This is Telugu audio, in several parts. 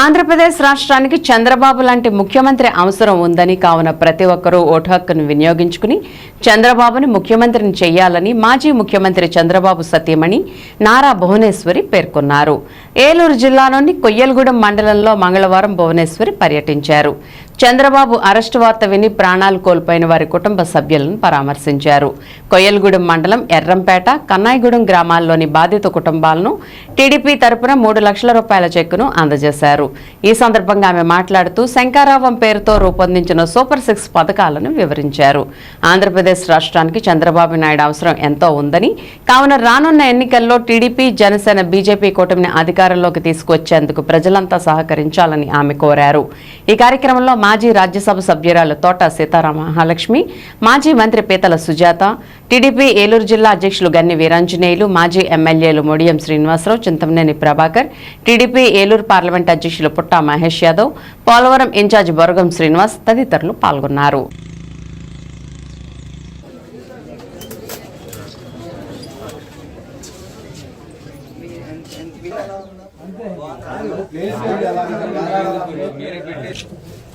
ఆంధ్రప్రదేశ్ రాష్ట్రానికి చంద్రబాబు లాంటి ముఖ్యమంత్రి అవసరం ఉందని కావున ప్రతి ఒక్కరూ ఓటు హక్కును వినియోగించుకుని చంద్రబాబుని ముఖ్యమంత్రిని చేయాలని మాజీ ముఖ్యమంత్రి చంద్రబాబు సతీమణి నారా భువనేశ్వరి పేర్కొన్నారు. ఏలూరు జిల్లాలోని కొయ్యలగూడెం మండలంలో మంగళవారం భువనేశ్వరి పర్యటించారు. చంద్రబాబు అరెస్టు వార్త విని ప్రాణాలు కోల్పోయిన వారి కుటుంబ సభ్యులను పరామర్శించారు. కొయ్యలగూడెం మండలం ఎర్రంపేట కన్నాయిగూడెం గ్రామాల్లోని బాధిత కుటుంబాలను టీడీపీ తరపున మూడు లక్షల రూపాయల చెక్కును అందజేశారు. ఈ సందర్భంగా ఆమె మాట్లాడుతూ శంకారావం పేరుతో రూపొందించిన సూపర్ సిక్స్ పథకాలను వివరించారు. ఆంధ్రప్రదేశ్ రాష్ట్రానికి చంద్రబాబు నాయుడు అవసరం ఎంతో ఉందని కావున రానున్న ఎన్నికల్లో టీడీపీ జనసేన బీజేపీ కూటమిని అధికారంలోకి తీసుకొచ్చేందుకు ప్రజలంతా సహకరించాలని ఆమె కోరారు. ఈ కార్యక్రమంలో మాజీ రాజ్యసభ సభ్యురాలు తోట సీతారామ మహాలక్ష్మి మాజీ మంత్రి పీతల సుజాత టీడీపీ ఏలూరు జిల్లా అధ్యక్షులు గన్ని వీరాంజనేయులు మాజీ ఎమ్మెల్యేలు మొడియం శ్రీనివాసరావు చింతమనేని ప్రభాకర్ టీడీపీ ఏలూరు పార్లమెంట్ అధ్యక్షులు పుట్టా మహేష్ యాదవ్ పోలవరం ఇన్ఛార్జ్ బొరగం శ్రీనివాస్ తదితరులు పాల్గొన్నారు.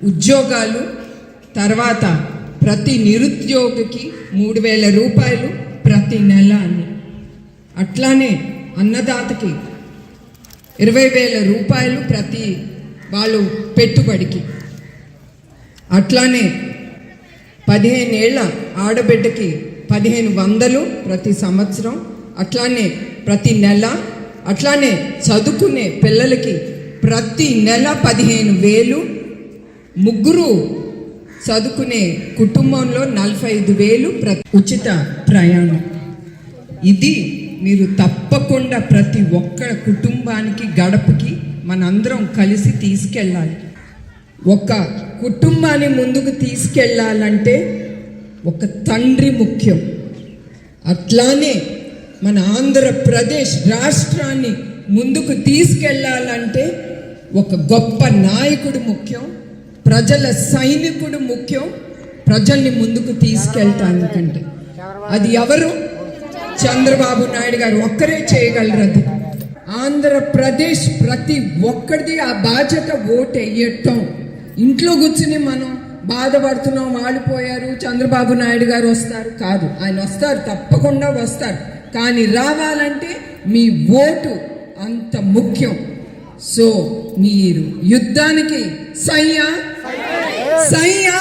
ఉద్యోగాలు తర్వాత ప్రతి నిరుద్యోగికి మూడు వేల రూపాయలు ప్రతి నెల అని అట్లానే అన్నదాతకి ఇరవై వేల రూపాయలు ప్రతి వాళ్ళు పెట్టుబడికి. అట్లానే పదిహేను ఏళ్ళ ఆడబిడ్డకి పదిహేను వందలు ప్రతి సంవత్సరం. అట్లానే ప్రతి నెల. అట్లానే చదువుకునే పిల్లలకి ప్రతి నెల పదిహేను వేలు. ముగ్గురు చదువుకునే కుటుంబంలో నలభై ఐదు వేలు ప్ర ఉచిత ప్రయాణం. ఇది మీరు తప్పకుండా ప్రతి ఒక్క కుటుంబానికి గడపకి మనందరం కలిసి తీసుకెళ్ళాలి. ఒక కుటుంబాన్ని ముందుకు తీసుకెళ్ళాలంటే ఒక తండ్రి ముఖ్యం. అట్లానే మన ఆంధ్రప్రదేశ్ రాష్ట్రాన్ని ముందుకు తీసుకెళ్ళాలంటే ఒక గొప్ప నాయకుడు ముఖ్యం ప్రజల సైనికుడు ముఖ్యం ప్రజల్ని ముందుకు తీసుకెళ్ళటానికంటే అది ఎవరు? చంద్రబాబు నాయుడు గారు ఒక్కరే చేయగలరు అది. ఆంధ్రప్రదేశ్ ప్రతి ఒక్కరిది ఆ బాధ్యత ఓటు వేయటం ఇంట్లో కూర్చుని మనం బాధపడుతున్నాం వాడిపోయారు చంద్రబాబు నాయుడు గారు వస్తారు. కాదు ఆయన వస్తారు తప్పకుండా వస్తారు. కానీ రావాలంటే మీ ఓటు అంత ముఖ్యం. సో మీరు యుద్ధానికి సయ్యా? సయ్యా.